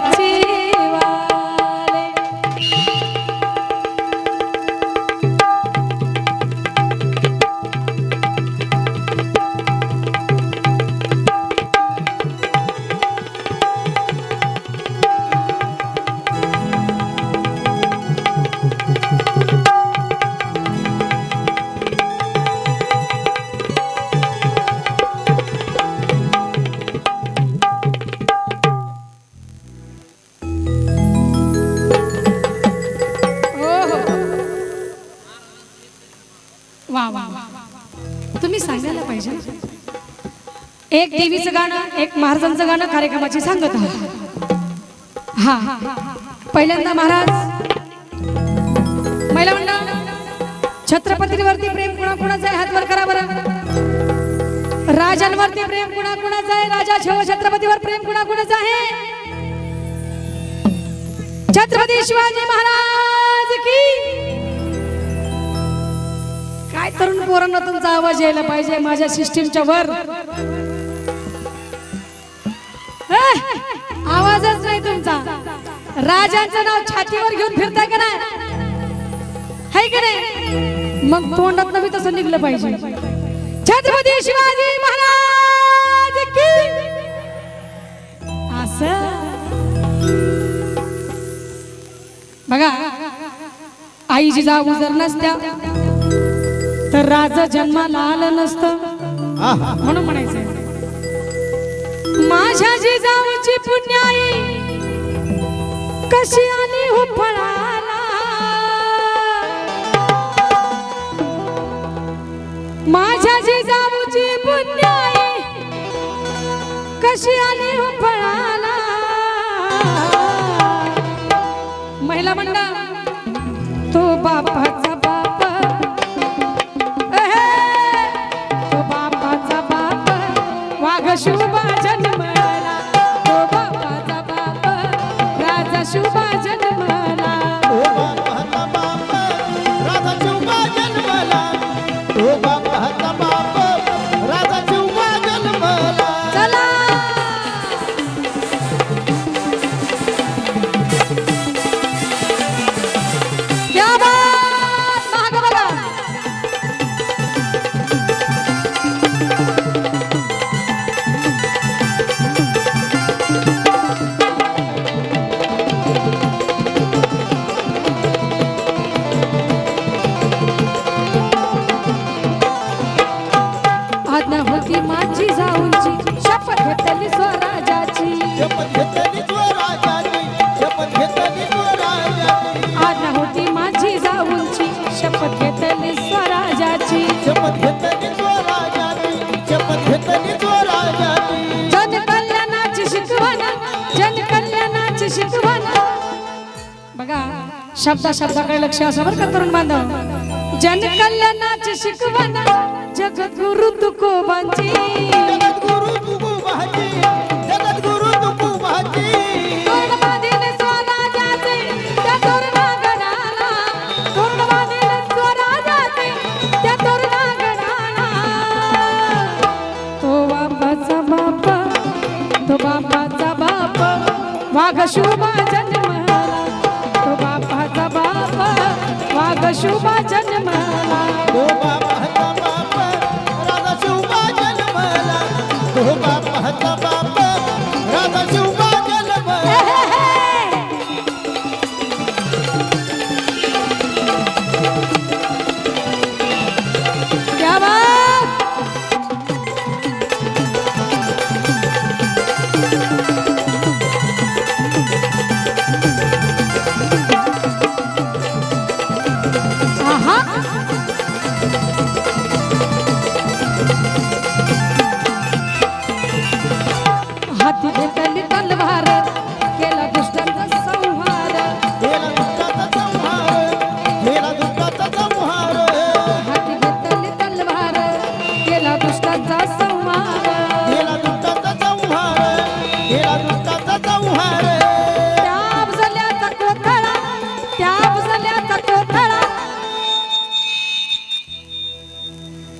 Shakti. एक देवीचं गाणं एक महाराजांचं गाणं कार्यक्रमाची सांगत आहोत. हा पहिल्यांदा महाराज महिला मंडळ छत्रपतीवरती प्रेम कुणा कुणाचं आहे? हातवर करा बरं. राजांवरती प्रेम कुणा कुणाचं आहे? राजा शिव छत्रपतीवर प्रेम कुणा कुणाचं आहे? छत्रपती शिवाजी महाराज की? काय तरुण पोरांना तुमचा आवाज यायला पाहिजे? माझ्या सिस्टीमच्या वर. आवाजच नाही तुमचा. राजांचं नाव छातीवर घेऊन फिरताय का नाही? हाय का नाही? मग तोंडात नवी तसं निघलं पाहिजे. छत्रपती शिवाजी महाराज की असं? बघा आई जिजाऊ जर नसत्या तर राज जन्माला आलं नसतं. म्हणून म्हणायचंय. माझ्या जिजाऊची पुण्याई कशी आली हो माझ्या जिजाऊची पुण्याई कशी आली हो महिला मंडळ तो बापाचा बाप. शिकवण बघा शब्दा शब्दाकडे लक्ष असं बरं का तरुण बांधव? जनकल्याणाची शिकवण जगद्गुरु तुकोबांची शुभा जन्मला तो बापाचा बाप वाघ शुभा जन्मला तो बापाचा बाप राजा शिवबा जन्मला तो बापाचा बाप.